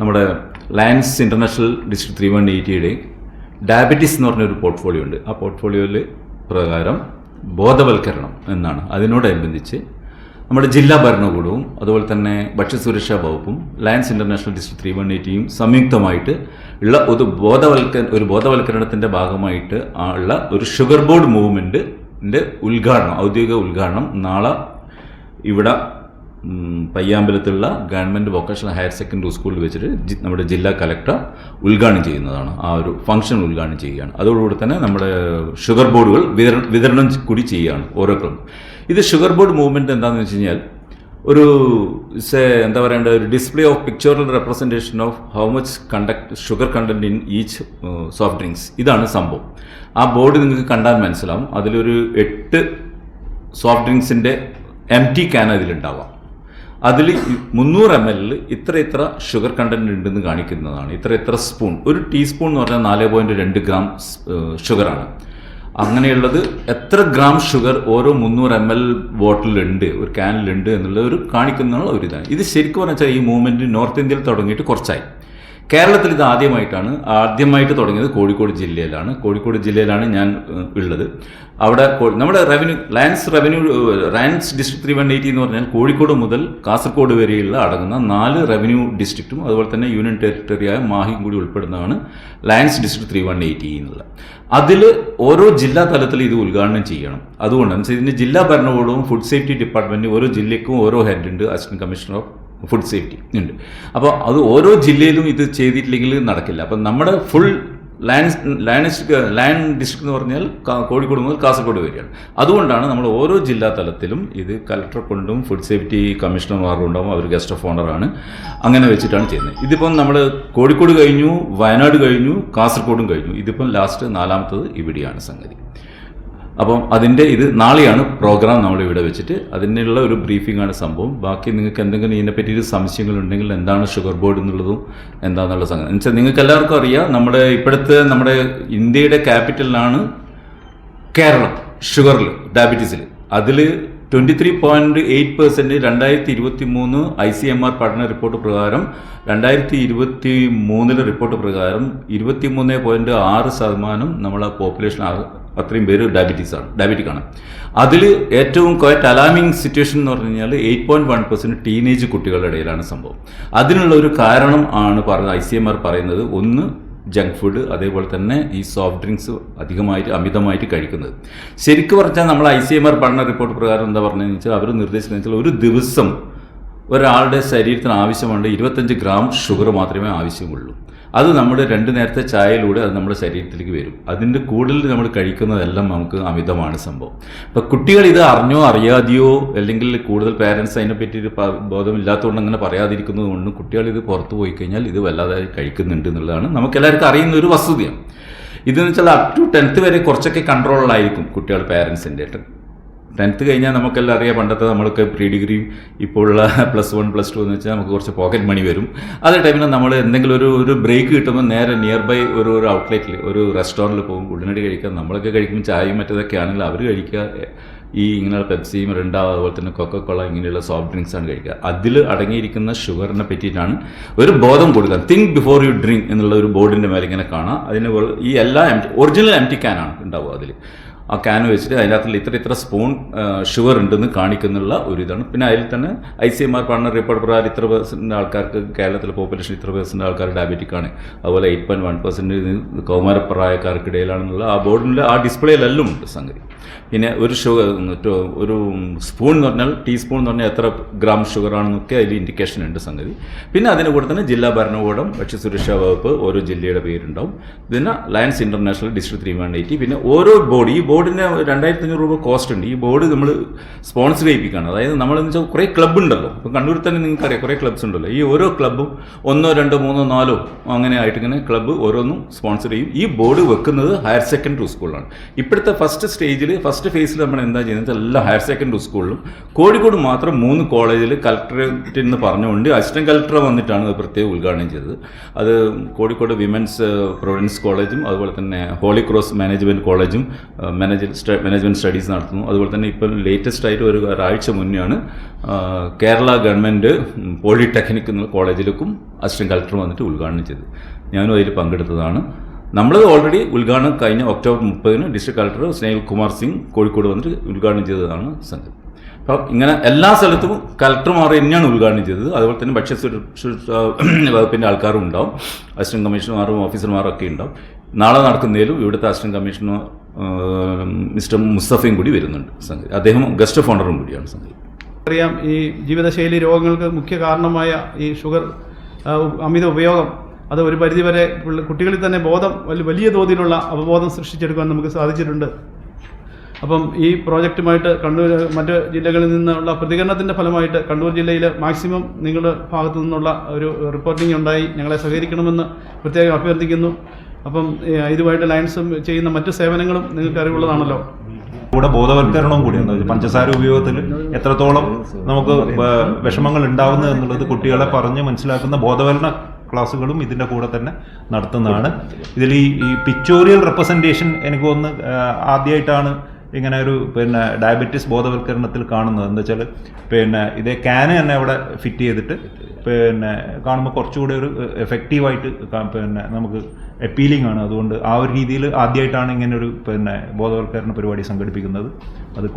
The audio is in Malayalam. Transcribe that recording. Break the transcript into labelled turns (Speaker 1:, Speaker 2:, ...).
Speaker 1: നമ്മുടെ lions international district three one എയ്റ്റിയുടെ diabetes എന്ന് പറഞ്ഞൊരു പോർട്ട്ഫോളിയോ ഉണ്ട്. ആ പോർട്ട്ഫോളിയോയിൽ പ്രകാരം ബോധവൽക്കരണം എന്നാണ്. അതിനോടനുബന്ധിച്ച് നമ്മുടെ ജില്ലാ ഭരണകൂടവും അതുപോലെ തന്നെ ഭക്ഷ്യസുരക്ഷാ വകുപ്പും lions international district three one എയ്റ്റിയും സംയുക്തമായിട്ട് ഉള്ള ഒരു ബോധവൽക്ക ഒരു ബോധവൽക്കരണത്തിന്റെ ഭാഗമായിട്ട് ഉള്ള ഒരു ഷുഗർ ബോർഡ് മൂവ്മെന്റിന്റെ ഉദ്ഘാടനം ഔദ്യോഗിക ഉദ്ഘാടനം നാളെ ഇവിടെ പയ്യാമ്പലത്തുള്ള ഗവൺമെന്റ് വൊക്കേഷണൽ ഹയർ സെക്കൻഡറി സ്കൂളിൽ വെച്ചിട്ട് നമ്മുടെ ജില്ലാ കലക്ടർ ഉദ്ഘാടനം ചെയ്യുന്നതാണ്. ആ ഒരു ഫംഗ്ഷൻ ഉദ്ഘാടനം ചെയ്യുകയാണ്. അതോടുകൂടി തന്നെ നമ്മുടെ ഷുഗർ ബോർഡുകൾ വിതരണം കൂടി ചെയ്യുകയാണ് ഓരോ ക്രമം. ഇത് ഷുഗർ ബോർഡ് മൂവ്മെന്റ് എന്താണെന്ന് വെച്ച് കഴിഞ്ഞാൽ ഒരു എന്താ പറയേണ്ട ഒരു display of pictorial representation of how much conduct sugar content in each soft drinks. ഇതാണ് സംഭവം. ആ ബോർഡ് നിങ്ങൾക്ക് കണ്ടാൽ മനസ്സിലാവും. അതിലൊരു എട്ട് സോഫ്റ്റ് ഡ്രിങ്ക്സിന്റെ എം ടി ക്യാൻ അതിലുണ്ടാവാം. അതിൽ മുന്നൂറ് എം എല്ലിൽ ഇത്ര ഇത്ര ഷുഗർ കണ്ടന്റ് ഉണ്ടെന്ന് കാണിക്കുന്നതാണ്. ഇത്ര ഇത്ര സ്പൂൺ ഒരു ടീസ്പൂൺ എന്ന് പറഞ്ഞാൽ നാല് പോയിന്റ് രണ്ട് ഗ്രാം ഷുഗറാണ് അങ്ങനെയുള്ളത് എത്ര ഗ്രാം ഷുഗർ ഓരോ മുന്നൂറ് എം എൽ ബോട്ടിലുണ്ട് ഒരു ക്യാനിലുണ്ട് എന്നുള്ള ഒരു കാണിക്കുന്ന ഒരു ഇതാണ്. ഇത് ശരിക്കും പറഞ്ഞാൽ ഈ മൂവ്മെന്റ് നോർത്ത് ഇന്ത്യയിൽ തുടങ്ങിയിട്ട് കുറച്ചായി. കേരളത്തിൽ ഇത് ആദ്യമായിട്ടാണ് ആദ്യമായിട്ട് തുടങ്ങിയത് കോഴിക്കോട് ജില്ലയിലാണ്. കോഴിക്കോട് ജില്ലയിലാണ് ഞാൻ ഉള്ളത്. അവിടെ നമ്മുടെ revenue lions revenue lions district three one eighty എന്ന് പറഞ്ഞാൽ കോഴിക്കോട് മുതൽ കാസർഗോഡ് വരെയുള്ള അടങ്ങുന്ന നാല് റവന്യൂ ഡിസ്ട്രിക്റ്റും അതുപോലെ തന്നെ യൂണിയൻ ടെറിട്ടറിയായ മാഹിയും കൂടി ഉൾപ്പെടുന്നതാണ് lions district three one eighty എന്നുള്ളത് അതിൽ ഓരോ ജില്ലാ തലത്തിൽ ഇത് ഉദ്ഘാടനം ചെയ്യണം. അതുകൊണ്ടാണ്. ഇതിന്റെ ജില്ലാ ഭരണകൂടവും ഫുഡ് സേഫ്റ്റി ഡിപ്പാർട്ട്മെന്റ് ഓരോ ജില്ലയ്ക്കും ഓരോ ഹെഡ് ഉണ്ട് assistant commissioner of food safety ഉണ്ട്. അപ്പോൾ അത് ഓരോ ജില്ലയിലും ഇത് ചെയ്തിട്ടില്ലെങ്കിൽ നടക്കില്ല. അപ്പം നമ്മുടെ full land land land district എന്ന് പറഞ്ഞാൽ കോഴിക്കോട് മുതൽ കാസർഗോഡ് വരെയാണ്. അതുകൊണ്ടാണ് നമ്മൾ ഓരോ ജില്ലാ തലത്തിലും ഇത് കലക്ടർ കൊണ്ടും ഫുഡ് സേഫ്റ്റി കമ്മീഷണർമാർ ഉണ്ടാവും അവർ ഗസ്റ്റ് ഓഫ് ഓണറാണ് അങ്ങനെ വെച്ചിട്ടാണ് ചെയ്യുന്നത്. ഇതിപ്പം നമ്മൾ കോഴിക്കോട് കഴിഞ്ഞു വയനാട് കഴിഞ്ഞു കാസർഗോഡും കഴിഞ്ഞു. ഇതിപ്പം ലാസ്റ്റ് നാലാമത്തത് ഇവിടെയാണ് സംഗതി. അപ്പം അതിന്റെ ഇത് നാളെയാണ് പ്രോഗ്രാം നമ്മൾ ഇവിടെ വെച്ചിട്ട്. അതിനുള്ള ഒരു ബ്രീഫിംഗ് ആണ് സംഭവം. ബാക്കി നിങ്ങൾക്ക് എന്തെങ്കിലും ഇതിനെ പറ്റിയിട്ട് സംശയങ്ങളുണ്ടെങ്കിൽ എന്താണ് ഷുഗർ ബോർഡ് എന്നുള്ളതും എന്താണെന്നുള്ള സംഗതി. എന്നുവെച്ചാൽ നിങ്ങൾക്ക് എല്ലാവർക്കും അറിയാം നമ്മുടെ ഇപ്പോഴത്തെ നമ്മുടെ ഇന്ത്യയുടെ ക്യാപിറ്റലിലാണ് കേരളം ഷുഗറിൽ ഡയബറ്റീസിൽ. അതിൽ twenty three point eight percent രണ്ടായിരത്തി ഇരുപത്തി മൂന്ന് ഐ സി എം ആർ പഠന റിപ്പോർട്ട് പ്രകാരം രണ്ടായിരത്തി ഇരുപത്തി മൂന്നിലെ റിപ്പോർട്ട് പ്രകാരം ഇരുപത്തി മൂന്ന് പോയിന്റ് ആറ് ശതമാനം നമ്മളെ പോപ്പുലേഷൻ അത്രയും പേര് ഡയബറ്റീസ് ആണ് ഡയബറ്റിക് ആണ്. അതിൽ ഏറ്റവും ക്വയറ്റ് അലാമിങ് സിറ്റുവേഷൻ എന്ന് പറഞ്ഞു കഴിഞ്ഞാൽ eight point one percent teenage കുട്ടികളുടെ ഇടയിലാണ് സംഭവം. അതിനുള്ള ഒരു കാരണം ആണ് പറയുന്നത് ഐ സി എം ആർ പറയുന്നത്. ഒന്ന് ജങ്ക് ഫുഡ് അതേപോലെ തന്നെ ഈ സോഫ്റ്റ് ഡ്രിങ്ക്സ് അധികമായിട്ട് അമിതമായിട്ട് കഴിക്കുന്നത്. ശരിക്കും പറഞ്ഞാൽ നമ്മൾ ഐ സി എം ആർ പഠന റിപ്പോർട്ട് പ്രകാരം എന്താ പറഞ്ഞതെന്ന് വെച്ചാൽ അവർ നിർദ്ദേശിക്കുന്നത് വെച്ചാൽ ഒരു ദിവസം ഒരാളുടെ ശരീരത്തിന് ആവശ്യമുണ്ട് ഇരുപത്തഞ്ച് ഗ്രാം ഷുഗർ മാത്രമേ ആവശ്യമുള്ളൂ. അത് നമ്മുടെ രണ്ട് നേരത്തെ ചായയിലൂടെ അത് നമ്മുടെ ശരീരത്തിലേക്ക് വരും. അതിന്റെ കൂടുതൽ നമ്മൾ കഴിക്കുന്നതെല്ലാം നമുക്ക് അമിതമാണ് സംഭവം. ഇപ്പം കുട്ടികൾ ഇത് അറിഞ്ഞോ അറിയാതെയോ അല്ലെങ്കിൽ കൂടുതൽ പേരൻസ് അതിനെ പറ്റിയിട്ട് ബോധമില്ലാത്തതുകൊണ്ട് അങ്ങനെ പറയാതിരിക്കുന്നത് കൊണ്ടും കുട്ടികൾ ഇത് പുറത്തു പോയി കഴിഞ്ഞാൽ ഇത് വല്ലാതെ കഴിക്കുന്നുണ്ട് എന്നുള്ളതാണ് നമുക്ക് എല്ലാവർക്കും അറിയുന്ന ഒരു വസ്തുതയാണ്. ഇതെന്ന് വെച്ചാൽ അപ് ടു ടെൻത്ത് വരെ കുറച്ചൊക്കെ കൺട്രോളിലായിരിക്കും കുട്ടികൾ പേരൻസിന്റെ ടെൻത്ത് കഴിഞ്ഞാൽ നമുക്കെല്ലാം അറിയാം പണ്ടത്തെ നമ്മൾക്ക് പ്രീ ഡിഗ്രിയും ഇപ്പോഴുള്ള പ്ലസ് വൺ പ്ലസ് ടു എന്ന് വെച്ചാൽ നമുക്ക് കുറച്ച് പോക്കറ്റ് മണി വരും. അതേ ടൈമിൽ നമ്മൾ എന്തെങ്കിലും ഒരു ഒരു ബ്രേക്ക് കിട്ടുമ്പോൾ നേരെ നിയർ ബൈ ഒരു ഒരു ഔട്ട്ലെറ്റിൽ ഒരു റെസ്റ്റോറന്റിൽ പോകും ഉടനടി കഴിക്കാം നമ്മളൊക്കെ കഴിക്കുമ്പോൾ ചായയും മറ്റേതൊക്കെ ആണെങ്കിൽ അവർ കഴിക്കുക. ഈ ഇങ്ങനെയുള്ള പെപ്സിയും മിറിണ്ട അതുപോലെ തന്നെ കൊക്കക്കോള ഇങ്ങനെയുള്ള സോഫ്റ്റ് ഡ്രിങ്ക്സ് ആണ് കഴിക്കുക. അതിൽ അടങ്ങിയിരിക്കുന്ന ഷുഗറിനെ പറ്റിയിട്ടാണ് ഒരു ബോധം കൊടുക്കുക തിങ്ക് ബിഫോർ യു ഡ്രിങ്ക് എന്നുള്ള ഒരു ബോർഡിന്റെ മേലെ ഇങ്ങനെ കാണാം. അതിന് ഈ എല്ലാ എം ഒറിജിനൽ എം ടി ക്യാനാണ് ഉണ്ടാവുക അതിൽ ആ ക്യാൻ വെച്ചിട്ട് അതിനകത്ത് ഇത്ര ഇത്ര സ്പൂൺ ഷുഗർ ഉണ്ടെന്ന് കാണിക്കുന്നുള്ള ഒരു ഇതാണ് പിന്നെ അതിൽ തന്നെ ഐ സി എം ആർ പഠന റിപ്പോർട്ട് പ്രകാരം ഇത്ര പേഴ്സന്റ് ആൾക്കാർക്ക് കേരളത്തിലെ പോപ്പുലേഷൻ ഇത്ര പേഴ്സന്റ് ആൾക്കാർ ഡയബറ്റിക് ആണ്. അതുപോലെ എയ്റ്റ് പോയിന്റ് വൺ പെർസെന്റ് കൗമാരപ്രായക്കാർക്കിടയിലാണെന്നുള്ള ആ ബോർഡിന്റെ ആ ഡിസ്പ്ലേയിലെല്ലാം ഉണ്ട് സംഗതി. പിന്നെ ഒരു ഷുഗർ ഒരു സ്പൂൺ എന്ന് പറഞ്ഞാൽ ടീസ്പൂൺ എന്ന് പറഞ്ഞാൽ എത്ര ഗ്രാം ഷുഗർ ആണെന്നൊക്കെ അതിൽ ഇൻഡിക്കേഷൻ ഉണ്ട് സംഗതി. പിന്നെ അതിന് കൂടെ തന്നെ ജില്ലാ ഭരണകൂടം ഭക്ഷ്യസുരക്ഷാ വകുപ്പ് ഓരോ ജില്ലയുടെ പേരുണ്ടാവും. പിന്നെ lions international district three one eighty പിന്നെ ഓരോ ബോഡി ഈ ബോർഡിന് രണ്ടായിരത്തി അഞ്ഞൂറ് രൂപ കോസ്റ്റ് ഉണ്ട്. ഈ ബോർഡ് നമ്മൾ സ്പോൺസർ ചെയ്യിപ്പിക്കുകയാണ്. അതായത് നമ്മളെന്ന് വെച്ചാൽ കുറേ ക്ലബ്ബ് ഉണ്ടല്ലോ. ഇപ്പം കണ്ണൂരിൽ തന്നെ നിങ്ങൾക്കറിയാം കുറേ ക്ലബ്സ് ഉണ്ടല്ലോ. ഈ ഓരോ ക്ലബ്ബും ഒന്നോ രണ്ടോ മൂന്നോ നാലോ അങ്ങനെ ആയിട്ട് ഇങ്ങനെ ക്ലബ്ബ് ഓരോന്നും സ്പോൺസർ ചെയ്യും. ഈ ബോർഡ് വെക്കുന്നത് ഹയർ സെക്കൻഡറി സ്കൂളിലാണ് ഇപ്പോഴത്തെ ഫസ്റ്റ് സ്റ്റേജിൽ ഫസ്റ്റ് ഫേസിൽ നമ്മൾ എന്താ ചെയ്യുന്നത്? എല്ലാ ഹയർ സെക്കൻഡറി സ്കൂളിലും കോഴിക്കോട് മാത്രം മൂന്ന് കോളേജിൽ കളക്ടറേറ്റിൽ നിന്ന് പറഞ്ഞുകൊണ്ട് അസിസ്റ്റന്റ് കളക്ടർ വന്നിട്ടാണ് അത് പ്രത്യേകം ഉദ്ഘാടനം ചെയ്തത്. അത് കോഴിക്കോട് വിമൻസ് പ്രൊവിഡൻസ് കോളേജും അതുപോലെ തന്നെ ഹോളി ക്രോസ് മാനേജ്മെന്റ് കോളേജും മാനേജ് മാനേജ്മെന്റ് സ്റ്റഡീസ് നടത്തുന്നു. അതുപോലെ തന്നെ ഇപ്പോൾ ലേറ്റസ്റ്റ് ആയിട്ട് ഒരു ഒരാഴ്ച മുന്നെയാണ് കേരള ഗവൺമെന്റ് പോളിടെക്നിക് എന്ന കോളേജിലേക്കും അസിസ്റ്റന്റ് കളക്ടർ വന്നിട്ട് ഉദ്ഘാടനം ചെയ്തത് ഞാനും അതിൽ പങ്കെടുത്തതാണ്. നമ്മൾ ഓൾറെഡി ഉദ്ഘാടനം കഴിഞ്ഞ ഒക്ടോബർ മുപ്പതിന് ഡിസ്ട്രിക്ട് കളക്ടർ സ്നേഹിൽ കുമാർ സിംഗ് കോഴിക്കോട് വന്നിട്ട് ഉദ്ഘാടനം ചെയ്തതാണ് സംഗതി. അപ്പോൾ ഇങ്ങനെ എല്ലാ സ്ഥലത്തും കളക്ടർമാർ തന്നെയാണ് ഉദ്ഘാടനം ചെയ്തത്. അതുപോലെ തന്നെ ഭക്ഷ്യസുരക്ഷ വകുപ്പിന്റെ ആൾക്കാരും ഉണ്ടാവും. അസിസ്റ്റന്റ് കമ്മീഷണർമാരും ഓഫീസർമാരും ഒക്കെ ഉണ്ടാവും. നാളെ നടക്കുന്നതിലും ഇവിടുത്തെ അസിസ്റ്റന്റ് കമ്മീഷണർ മിസ്റ്റർ മുസ്തഫയും കൂടി വരുന്നുണ്ട് സംഗതി. അദ്ദേഹം ഗസ്റ്റ് ഓഫ് ഓണറും കൂടിയാണ് സംഗതി.
Speaker 2: അറിയാം ഈ ജീവിതശൈലി രോഗങ്ങൾക്ക് മുഖ്യ കാരണമായ ഈ ഷുഗർ അമിത ഉപയോഗം അത് ഒരു പരിധിവരെ കുട്ടികളിൽ തന്നെ ബോധം വലിയ വലിയ തോതിലുള്ള അവബോധം സൃഷ്ടിച്ചെടുക്കാൻ നമുക്ക് സാധിച്ചിട്ടുണ്ട്. അപ്പം ഈ പ്രോജക്റ്റുമായിട്ട് കണ്ണൂർ മറ്റ് ജില്ലകളിൽ നിന്നുള്ള പ്രതികരണത്തിന്റെ ഫലമായിട്ട് കണ്ണൂർ ജില്ലയിൽ മാക്സിമം നിങ്ങളുടെ ഭാഗത്തു നിന്നുള്ള ഒരു റിപ്പോർട്ടിംഗ് ഉണ്ടായി. ഞങ്ങളെ സഹകരിക്കണമെന്ന് പ്രത്യേകം അഭ്യർത്ഥിക്കുന്നു. അപ്പം ഇതുമായിട്ട് ലയൻസ് ചെയ്യുന്ന മറ്റു സേവനങ്ങളും നിങ്ങൾക്ക് അറിവുള്ളതാണല്ലോ.
Speaker 3: കൂടെ ബോധവൽക്കരണവും കൂടി ഉണ്ടാവും പഞ്ചസാര ഉപയോഗത്തിൽ എത്രത്തോളം നമുക്ക് വിഷമങ്ങൾ ഉണ്ടാവുന്നു എന്നുള്ളത് കുട്ടികളെ പറഞ്ഞ് മനസ്സിലാക്കുന്ന ബോധവൽക്കരണ ക്ലാസ്സുകളും ഇതിന്റെ കൂടെ തന്നെ നടത്തുന്നതാണ്. ഇതിൽ ഈ ഈ പിക്ചോറിയൽ റെപ്രസെന്റേഷൻ എനിക്ക് ഒന്ന് ആദ്യമായിട്ടാണ് ഇങ്ങനെ ഒരു പിന്നെ ഡയബറ്റീസ് ബോധവൽക്കരണത്തിൽ കാണുന്നത്. എന്താ വെച്ചാൽ പിന്നെ ഇതേ ക്യാന് തന്നെ അവിടെ ഫിറ്റ് ചെയ്തിട്ട് പിന്നെ കാണുമ്പോൾ കുറച്ചുകൂടി ഒരു എഫക്റ്റീവായിട്ട് പിന്നെ നമുക്ക് അപ്പീലിംഗ് ആണ്. അതുകൊണ്ട് ആ ഒരു രീതിയിൽ ആദ്യമായിട്ടാണ് ഇങ്ങനെ ഒരു പിന്നെ ബോധവൽക്കരണ പരിപാടി സംഘടിപ്പിക്കുന്നത്. അത്